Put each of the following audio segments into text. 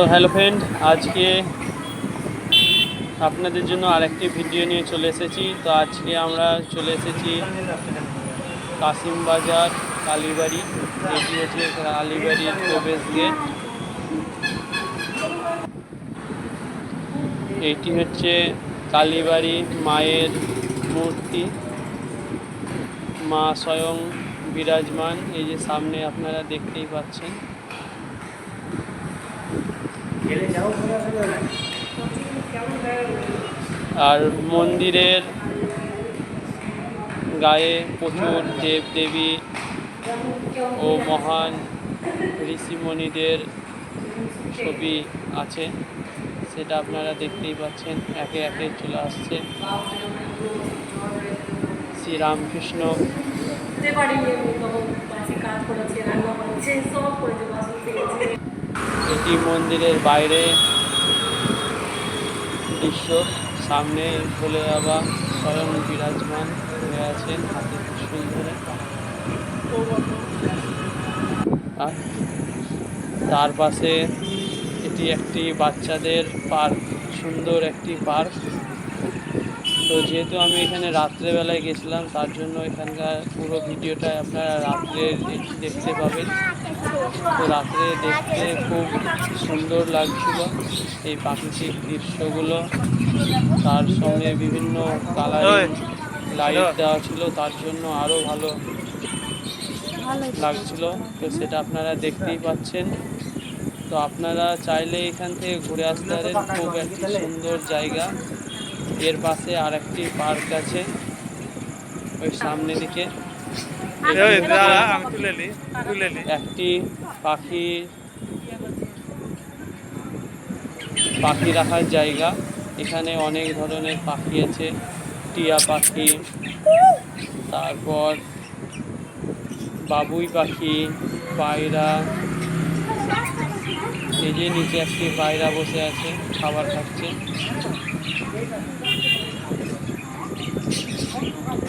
তো hello friend, আজকে আপনাদের জন্য আরেকটি ভিডিও নিয়ে চলে এসেছি। তো আজকে আমরা চলে এসেছি কাসিমবাজার কালীবাড়ি। এটি হচ্ছে কালীবাড়ির প্রবেশ গেট। এইটি হচ্ছে কালীবাড়ি মায়ের মূর্তি। মা স্বয়ং বিরাজমান। এই যে সামনে আপনারা দেখতেই পাচ্ছেন। আর মন্দিরের গায়ে প্রচুর দেব দেবী ও মহান ঋষিমণিদের ছবি আছে। সেটা আপনারা দেখতেই পাচ্ছেন। একে একে চলে আসছে। শ্রীরামকৃষ্ণ। কাজ করেছে, রান্না করেছে, সব করেছে এটি মন্দিরের বাইরে দৃশ্য সামনে ভোলে বাবা স্বয়ং বিরাজমান হয়ে আছেন হাতে ত্রিশূল ধরে। আর তার পাশে এটি একটি বাচ্চাদের পার্ক, সুন্দর একটি পার্ক। তো যেহেতু আমি এখানে রাত্রেবেলায় গেছিলাম তার জন্য এখানকার পুরো ভিডিওটা আপনারা রাত্রে দেখতে পাবেন। তো রাত্রে দেখতে খুব সুন্দর লাগছিল এই প্রাকৃতিক দৃশ্যগুলো। তার সঙ্গে বিভিন্ন কালারিং লাইট দেওয়া ছিল তার জন্য আরও ভালো লাগছিল। তো সেটা আপনারা দেখতেই পাচ্ছেন। তো আপনারা চাইলে এখান থেকে ঘুরে আসতে পারেন। খুব একটি সুন্দর জায়গা। এর পাশে আর একটি পার্ক আছে। ওই সামনে দিকে। একটি পাখি পাখি রাখার জায়গা। এখানে অনেক ধরনের পাখি আছে টিয়া পাখি তারপর বাবুই পাখি পায়রা এই যে নিচে একটি পায়রা বসে আছে, খাবার খাচ্ছে।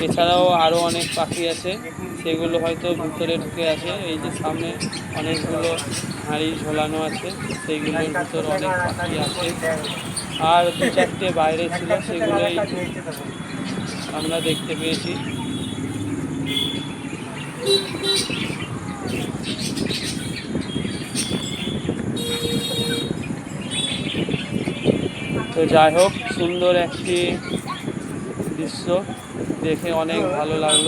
এছাড়াও আরও অনেক পাখি আছে, সেগুলো হয়তো ভিতরে ঢুকে আছে। এই যে সামনে অনেকগুলো হাঁড়ি ঝোলানো আছে, সেইগুলোর ভিতরে অনেক পাখি আছে। আর দু চারটে বাইরে ছিল, সেগুলোই আমরা দেখতে পেয়েছি। তো যাই হোক সুন্দর একটি দৃশ্য দেখে অনেক ভালো লাগল।